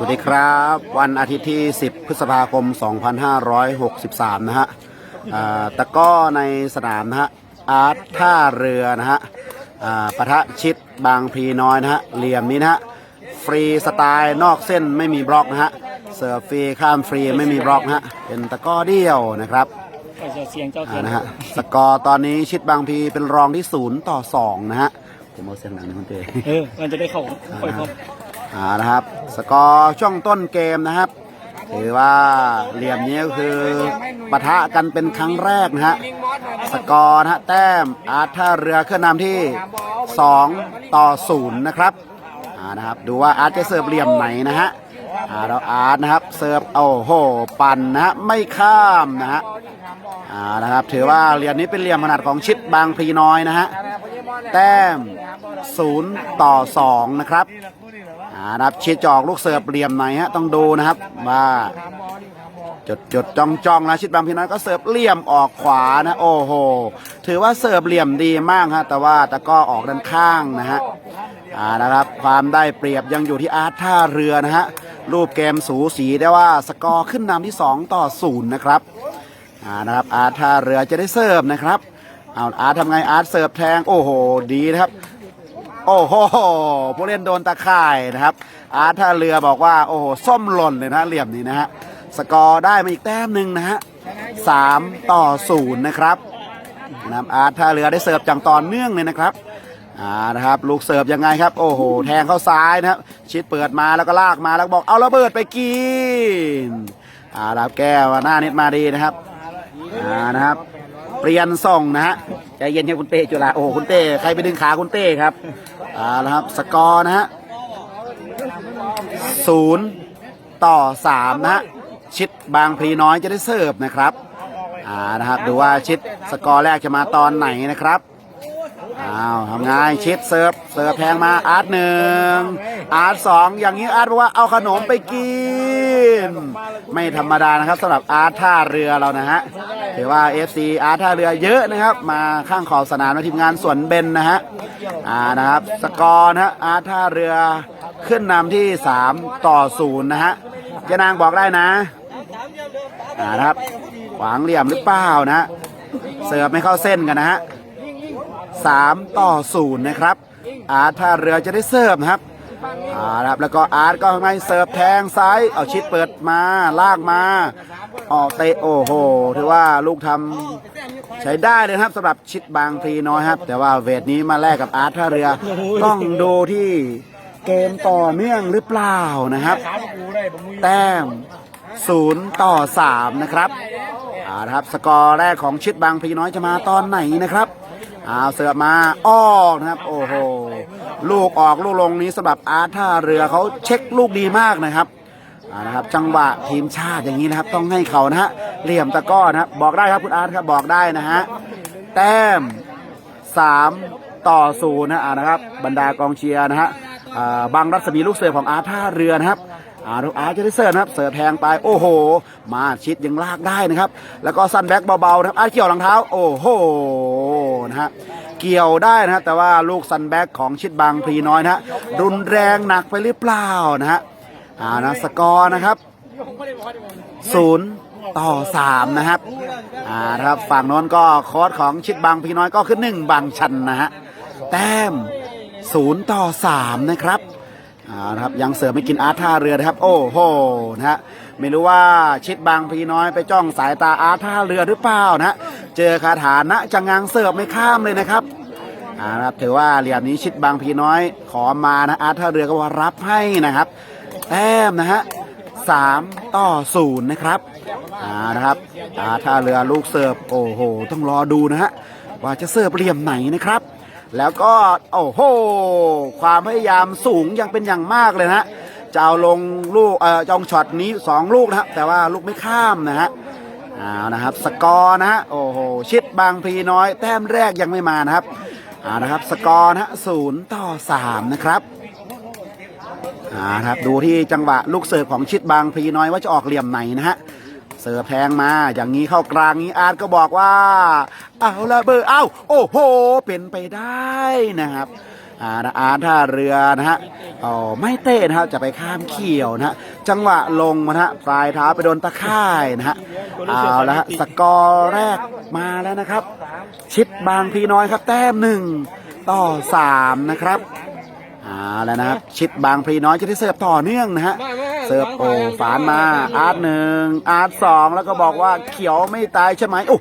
วัสดีครับ วันอาทิตย์ที่ 10 พฤษภาคม 2563 นะฮะอ่าตะกร้อในสนามนะฮะอาร์ตท่าเรือนะฮะอ่าปะทะชิดบางพลีน้อยนะฮะเหลี่ยมนี้นะฮะฟรีสไตล์นอกเส้นไม่มีบล็อกนะฮะเสิร์ฟฟรีข้ามฟรีไม่มีบล็อกนะฮะเป็นตะกร้อเดียวนะครับก็จะเสียงเจ้าอ่าเทียนนะฮะสกอร์ตอนนี้ชิดบางพลีเป็นรองที่ 0 ต่อ 2 นะฮะผมเอาเสียงหนังนะคุณเต้เออมันจะได้เข้าค่อยเข้า อ่านะครับ สกอร์ช่วงต้นเกมนะครับถือว่าเหลี่ยมนี้ก็คือปะทะกันเป็นครั้งแรกนะฮะสกอร์นะฮะแต้มอาร์ท่าเรือขึ้นนำที่ 2 ต่อ 0 นะครับอ่านะครับดูว่าอาร์ตจะเสิร์ฟเหลี่ยมไหนนะฮะอ่าเราอาร์ตนะครับเสิร์ฟโอ้โหปั่นนะฮะไม่ข้ามนะฮะอ่านะครับถือว่าเหลี่ยมนี้เป็นเหลี่ยมขนาดของชิดบางพลีน้อยนะฮะแต้ม 0 ต่อ 2 นะครับ นะครับชิดจอกลูกเสิร์ฟเหลี่ยมไหนฮะต้องดูนะครับว่าจดจดจ้องจ้องนะชิดบางพี่น้อยก็เสิร์ฟเหลี่ยมออกขวานะโอ้โหถือว่าเสิร์ฟเหลี่ยมดีมากฮะแต่ว่าตะก้อออกด้านข้างนะฮะอ่านะครับความได้เปรียบยังอยู่ที่อาร์ตท่าเรือนะฮะรูปเกมสูสีได้ว่าสกอร์ขึ้นนำที่ 2 ต่อ0นะครับอ่านะครับอาร์ตท่าเรือจะได้เสิร์ฟนะครับเอาอาร์ตทำไงอาร์ตเสิร์ฟแทงโอ้โหดีนะครับ โอ้โหผู้เล่นโดนตะข่ายนะครับ อาร์ตท่าเรือบอกว่าโอ้โหส้มหล่นเลยนะเหลี่ยมนี้นะฮะสกอร์ได้มาอีกแต้มหนึ่งนะฮะสามต่อศูนย์นะครับนะครับอาร์ตท่าเรือได้เสิร์ฟจังต่อเนื่องเลยนะครับอ่านะครับลูกเสิร์ฟยังไงครับ โอ้โห แทงเข้าซ้ายนะครับ ชิดเปิดมาแล้วก็ลากมาแล้วบอกเอาระเบิดไปกินอ่ารับแก้วหน้านิดมาดีนะครับอ่านะครับ เปลี่ยนส่งนะฮะ ใจเย็นครับคุณเต้จุฬาโอ้คุณเต้ใครไปดึงขาคุณเต้ครับอ่าแล้วครับ สกอร์นะฮะศูนย์ต่อสามนะฮะชิดบางพลีน้อยจะได้เสิร์ฟนะครับอ่านะครับดูว่าชิดสกอร์แรกจะมาตอนไหนนะครับอ้าวทำไงชิดเสิร์ฟเสิร์ฟแทงมาอาร์ตหนึ่งอาร์ตสองอย่างนี้อาร์ตบอกว่าเอาขนมไปกิน ไม่ธรรมดานะครับสำหรับอาร์ตท่าเรือเรานะฮะ ถือว่า FC อาร์ท่าเรือเยอะนะครับ มาข้างขอบสนามในทีมงานสวนเบนนะฮะอ่านะครับสกอร์นะฮะอาร์ท่าเรือขึ้นนำที่ 3 ต่อ0นะฮะเจานางบอกได้นะอ่านะครับขวางเหลี่ยมหรือเปล่านะฮะเสิร์ฟไม่เข้าเส้นกันนะฮะ3ต่อ0นย์นะครับ อาร์ตท่าเรือจะได้เสิร์ฟนะครับอ่านะครับแล้วก็อาร์ตก็ไม่เสิร์ฟแทงซ้ายเอาชิดเปิดมาลากมา ออกเตะโอ้โหถือว่าลูกทำใช้ได้เลยครับสำหรับชิดบางพลีน้อยครับ แต่ว่าเวทนี้มาแลกกับอาร์ตท่าเรือ ต้องดูที่เกมต่อเนื่องหรือเปล่านะครับ แต้ม0ต่อ3นะครับอาครับสกอร์แรกของชิดบางพลีน้อยจะมาตอนไหนนะครับอาเสือมาออกนะครับ โอ้โห ลูกออกลูกลงนี้สำหรับอาร์ท่าเรือเขาเช็คลูกดีมากนะครับ นะครับจังหวะทีมชาติอย่างนี้นะครับ ต้องให้เขานะฮะเหลี่ยมตะก้อนะครับบอกได้ครับคุณอาร์ตครับบอกได้นะฮะแต้ม3ต่อศูนย์นะอ่านะครับ บรรดากองเชียร์นะฮะบางรัศมีลูกเสือของอาร์ท่าเรือนะครับอาลูกอาร์ตจะได้เสิร์ฟนะครับ เสิร์ฟแทงไปโอ้โห มาชิดยังลากได้นะครับ แล้วก็สั้นแบ็กเบาๆนะครับอาร์ตเกี่ยวหลังเท้า โอ้โหนะฮะเกี่ยวได้นะฮะแต่ว่าลูกซันแบ็กของชิดบางพลีน้อยนะฮะรุนแรงหนักไปหรือเปล่านะฮะ อ่านะสกอร์นะครับศูนย์ต่อสามนะครับอ่านะครับฝั่งโน้นก็โค้ดของชิดบางพี่น้อยก็คือหนึ่งบางชันนะฮะแต้มศูนย์ต่อสามนะครับอ่านะครับยังเสือไม่กินอาร์ท่าเรือนะครับ โอ้โหนะฮะไม่รู้ว่าชิดบางพี่น้อยไปจ้องสายตาอาร์ท่าเรือหรือเปล่านะฮะเจอคาถานะจะงางเสิร์ฟไม่ข้ามเลยนะครับอ่านะครับถือว่าเหลี่ยมนี้ชิดบางพี่น้อยขอมานะอาร์ท่าเรือก็ว่ารับให้นะครับ แต้มนะฮะสามต่อศูนย์นะครับอ่านะครับอ่าถ้าเรือลูกเสิร์ฟโอ้โหต้องรอดูนะฮะว่าจะเสิร์ฟเหลี่ยมไหนนะครับ แล้วก็โอ้โหความพยายามสูงยังเป็นอย่างมากเลยนะจะเอาลงลูกเอ่อจองช็อตนี้สองลูกนะครับแต่ว่าลูกไม่ข้ามนะฮะเอานะครับ สกอร์นะฮะโอ้โหชิดบางพีน้อย แต้มแรกยังไม่มานะครับเอานะครับ สกอร์นะฮะศูนย์ต่อสามนะครับ อ่าครับดูที่จังหวะลูกเสิร์ฟของชิดบางพลีน้อยว่าจะออกเหลี่ยมไหนนะฮะเสิร์ฟแทงมาอย่างนี้เข้ากลางนี้อาร์ตก็บอกว่า เอาละเบอร์เอ้าโอ้โห เป็นไปได้นะครับอาร์อาร์ตท่าเรือนะฮะอ๋อไม่เตะนะครับจะไปข้ามเขียวนะฮะจังหวะลงมานะฮะปลายเท้าไปโดนตะข่ายนะฮะเอาละฮะสกอร์แรกมาแล้วนะครับ ชิดบางพีน้อยครับ แต้มหนึ่งต่อสามนะครับ เอาแล้วนะครับ ชิดบางพลีน้อยจะได้เสิร์ฟต่อเนื่องนะฮะ เสิร์ฟโอ้ฝานมา อาร์ตหนึ่งอาร์ตสองแล้วก็บอกว่าเขียวไม่ตายใช่ไหมโอ้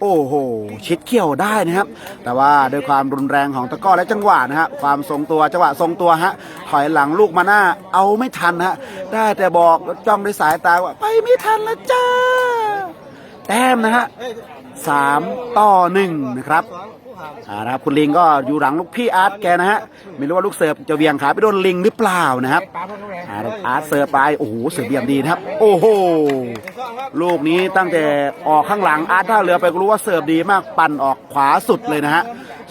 โอ้โห ชิดเขี่ยวได้นะครับ แต่ว่าด้วยความรุนแรงของตะกร้อและจังหวะนะฮะความทรงตัวจังหวะทรงตัวฮะถอยหลังลูกมาหน้า เอาไม่ทันฮะได้แต่บอกจ้องด้วยสายตาว่าไปไม่ทันแล้วจ้าแต้มนะฮะสามต่อหนึ่งนะครับ อ่านะครับคุณลิงก็อยู่หลังลูกพี่อาร์ตแกนะฮะไม่รู้ว่าลูกเสิร์ฟจะเหวียงขาไปโดนลิงหรือเปล่านะครับอ่าอาร์ตเสิร์ฟไปโอ้โหเสิร์ฟเบี่ยมดีนะครับ โอ้โหลูกนี้ตั้งแต่ออกข้างหลังอาร์ตท่าเรือไปก็รู้ว่าเสิร์ฟดีมากปั่นออกขวาสุดเลยนะฮะ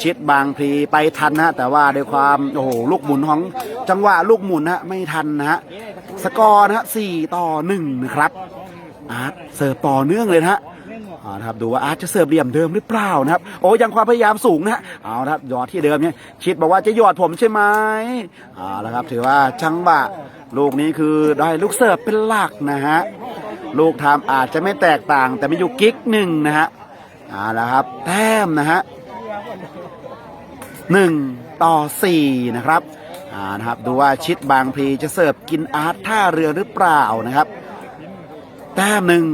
ชิดบางพลีไปทันนะฮะแต่ว่าด้วยความโอ้โหลูกหมุนของจังหวะลูกหมุนนะฮะไม่ทันนะฮะสกอร์นะฮะสี่ต่อหนึ่งนะครับอาร์ตเสิร์ฟต่อเนื่องเลยนะฮะ เอาละครับดูว่าอาร์ตจะเสิร์ฟเหลี่ยมเดิมหรือเปล่านะครับ โอ้ยังความพยายามสูงนะฮะเอาละครับหยอดที่เดิมเนี่ยชิดบอกว่าจะหยอดผมใช่ไหมเอาละครับ ถือว่าจังหวะลูกนี้คือได้ลูกเสิร์ฟเป็นหลักนะฮะลูกทำอาจจะไม่แตกต่าง แต่ไม่อยู่กิ๊กหนึ่งนะฮะเอาละครับ แต้มนะฮะหนึ่งต่อสี่นะครับอ่านะครับดูว่าชิดบางพลีจะเสิร์ฟกินอาร์ตท่าเรือหรือเปล่านะครับ แต้มหนึ่ง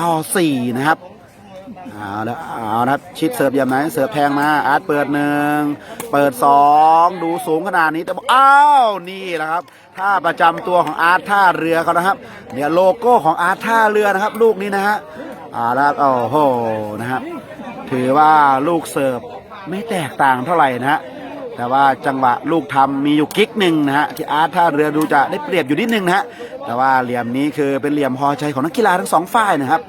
ต่อสี่นะครับ เอาละเอาละชิดเสิร์ฟย่างไหนเสิร์ฟแพงมาอาร์ตเปิดหนึ่งเปิดสองดูสูงขนาดนี้แต่บอกอ้าวนี่แหละครับท่าประจำตัวของอาร์ตท่าเรือเขานะครับ เนี่ยโลโก้ของอาร์ตท่าเรือนะครับ ลูกนี้นะฮะเอาละครับโอ้โหนะครับ ถือว่าลูกเสิร์ฟไม่แตกต่างเท่าไหร่นะฮะแต่ว่าจังหวะลูกทำมีอยู่กิ๊กหนึ่งนะฮะที่อาร์ตท่าเรือดูจะได้เปรียบอยู่นิดนึงนะฮะแต่ว่าเหลี่ยมนี้คือเป็นเหลี่ยมพอใจของนักกีฬาทั้งสองฝ่ายนะครับ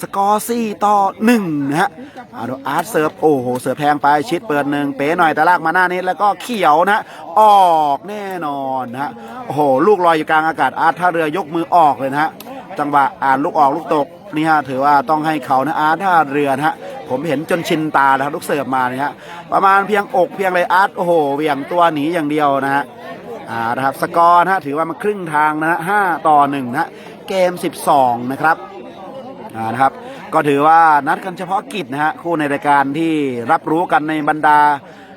สกอร์สี่ต่อหนึ่งนะฮะเอาดูอาร์ตเสิร์ฟโอ้โหเสิร์ฟแพงไปชิดเปิดหนึ่งเป๋หน่อยแต่ลากมาหน้านี้แล้วก็เขียวนะฮะออกแน่นอนนะฮะโอ้โหลูกลอยอยู่กลางอากาศอาร์ตท่าเรือยกมือออกเลยนะฮะจังหวะอ่านลูกออกลูกตกนี่ฮะถือว่าต้องให้เขานะอาร์ตท่าเรือนะฮะผมเห็นจนชินตาแล้วลูกเสิร์ฟมาเนี่ยฮะประมาณเพียงอกเพียงเลยอาร์ตโอ้โหเหวี่ยงตัวหนีอย่างเดียวนะฮะอ่านะครับสกอร์นะฮะถือว่ามันครึ่งทางนะฮะห้าต่อหนึ่งนะฮะเกม 12 นะครับ อ่านะครับ ก็ถือว่านัดกันเฉพาะกิจนะฮะคู่ในรายการที่รับรู้กันในบรรดา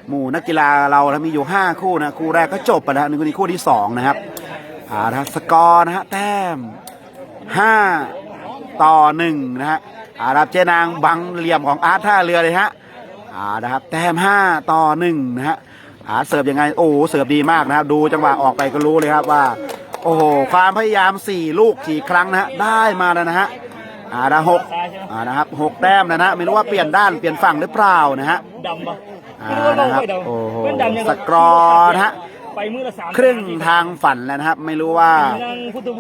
หมู่นักกีฬาเราแล้วมีอยู่ 5 คู่นะคู่แรกก็จบไปแล้วนี่คือคู่ที่สองนะครับอ่านะครับสกอร์นะฮะแต้มห้าต่อหนึ่งนะฮะอารับเจนางบังเหลี่ยมของอาร์ตท่าเรือเลยฮะอ่านะครับแต้มห้าต่อหนึ่งนะฮะอาร์ตเสิร์ฟยังไงโอ้เสิร์ฟดีมากนะครับ ดูจังหวะออกไปก็รู้เลยครับว่า โอ้โหความพยายามสี่ลูกสี่ครั้งนะฮะได้มาแล้วนะฮะ อ่านะหกอ่านะครับหกแต้มนะฮะไม่รู้ว่าเปลี่ยนด้านเปลี่ยนฝั่งหรือเปล่านะฮะดำปะอ่านะครับโอ้โหเพื่อนดำยังสกอร์นะฮะไปมือละสามครึ่งทางฝันแล้วนะครับ ไม่รู้ว่า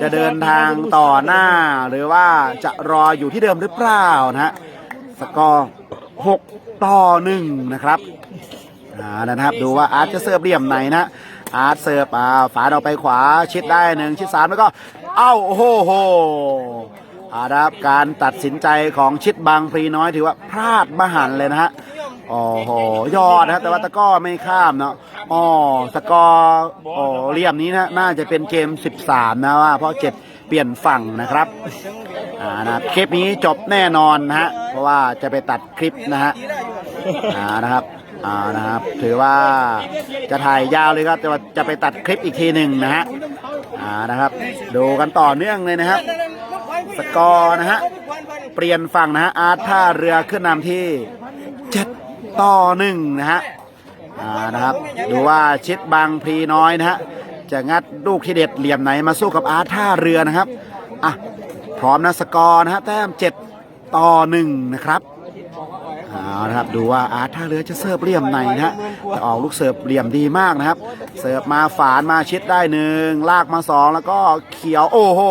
จะเดินทางต่อหน้า หรือว่าจะรออยู่ที่เดิมหรือเปล่านะฮะสกอร์หกต่อหนึ่งนะครับอ่านะครับ ดูว่าอาร์ตจะเสิร์ฟเหลี่ยมไหนนะอาร์ตเสิร์ฟอ่าฝาเอาไปขวาชิดได้หนึ่งชิดสามแล้วก็ เอ้าโอ้โหโห อานะครับการตัดสินใจของชิดบางพลีน้อยถือว่าพลาดมหันต์เลยนะฮะโอ้โหยอดนะแต่ว่าตะก้อไม่ข้ามเนาะอ๋อตะกอโอ้เหลี่ยมนี้นะน่าจะเป็นเกม 13 นะว่า เพราะเจ็บเปลี่ยนฝั่งนะครับอ่านะคลิปนี้จบแน่นอนนะฮะเพราะว่าจะไปตัดคลิปนะฮะอ่านะครับอ่านะครับถือว่าจะถ่ายยาวเลยครับแต่ว่าจะไปตัดคลิปอีกทีหนึ่งนะฮะอ่านะครับ ดูกันต่อเนื่องเลยนะครับ สกอร์นะฮะ เปลี่ยนฝั่งนะฮะ อาร์ตท่าเรือขึ้นนำที่ 7 ต่อหนึ่งนะฮะ อ่า นะครับ ดูว่าชิดบางพลีน้อยนะฮะ จะงัดลูกที่เด็ดเหลี่ยมไหนมาสู้กับอาร์ตท่าเรือนะครับ อะ พร้อมนะสกอร์นะฮะ แต้ม 7 ต่อหนึ่งนะครับเอาละครับดูว่าอาร์ท่าเรือจะเสิร์ฟเหลี่ยมไหนนะฮะจะออกลูกเสิร์ฟเหลี่ยมดีมากนะครับ เสิร์ฟมาฝานมาชิดได้หนึ่งลากมาสองแล้วก็เขียวโอ้โห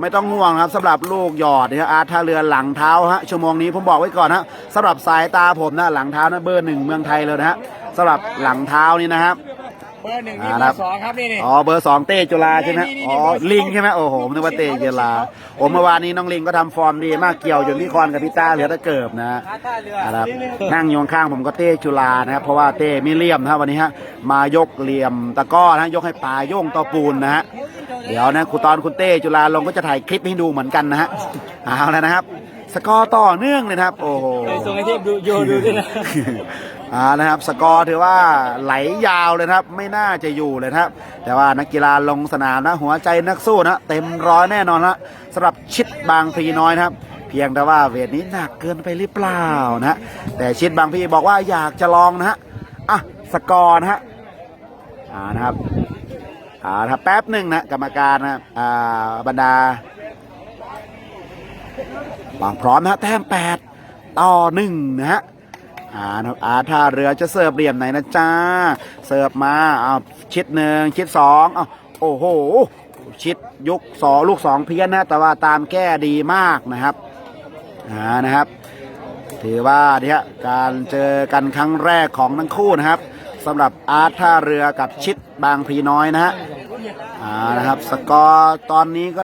ไม่ต้องห่วงครับสำหรับลูกหยอดเนี่ยอาร์ตท่าเรือหลังเท้าฮะชั่วโมงนี้ผมบอกไว้ก่อนฮะสำหรับสายตาผมนะหลังเท้านะเบอร์หนึ่งเมืองไทยเลยนะฮะสำหรับหลังเท้านี่นะครับ เบอร์หนึ่งนี่อ่าเบครัอบร์สองครับนี่นี่ อ๋อเบอร์สองเต้จุฬาใช่ไหมนี่นี่อ๋อเบอร์สองลิงใช่ไหมโอ้โหผมนึกว่าเต้จุฬาโอ้เมื่อวานนี้น้องลิงก็ทำฟอร์มดีมากเกี่ยวจนพี่คอนกับพี่ต้าเหลือแต่เกิบนะท่าเรือ นะครับนั่งอยข้างๆผมก็เต้จุฬานะครับเพราะว่าเต้ไม่เลี่ยมนะครับวันนี้ฮะมายกเหลี่ยมตะกร้อนะยกให้ปลาโย่งต่อปูนนะฮะเดี๋ยวนะครูตอนคุณเต้จุฬาลงก็จะถ่ายคลิปให้ดูเหมือนกันนะฮะเอาแล้วนะครับ สกอร์ต่อเนื่องเลยนะครับ โอ้โหไปส่งให้เทพดูโยดูด้วยนะ อ่านะครับสกอร์ถือว่าไหลยาวเลยครับ ไม่น่าจะอยู่เลยครับ แต่ว่านักกีฬาลงสนามนะ หัวใจนักสู้นะเต็มร้อยแน่นอนนะสำหรับชิดบางพลีน้อยนะครับ เพียงแต่ว่าเวทนี้หนักเกินไปหรือเปล่านะแต่ชิดบางพลีบอกว่าอยากจะลองนะฮะอะสกอร์นะฮะอ่านะครับอ่านะครับแป๊บหนึ่งนะกรรมการนะอ่าบรรดาบางพร้อมนะฮะแต้มแปดต่อหนึ่งนะฮะ อ่าครับอาท่าเรือจะเสิร์ฟเหลี่ยมไหนนะจ้า เสิร์ฟมาเอาชิดหนึ่งชิดสองเอาโอ้โห ชิดยุกสองลูกสองเพี้ยนนะแต่ว่าตามแก้ดีมากนะครับอ่านะครับ ถือว่าเนี่ยการเจอกันครั้งแรกของทั้งคู่นะครับสำหรับอาร์ตท่าเรือกับชิดบางพลีน้อยนะฮะอ่านะครับ สกอร์ตอนนี้ก็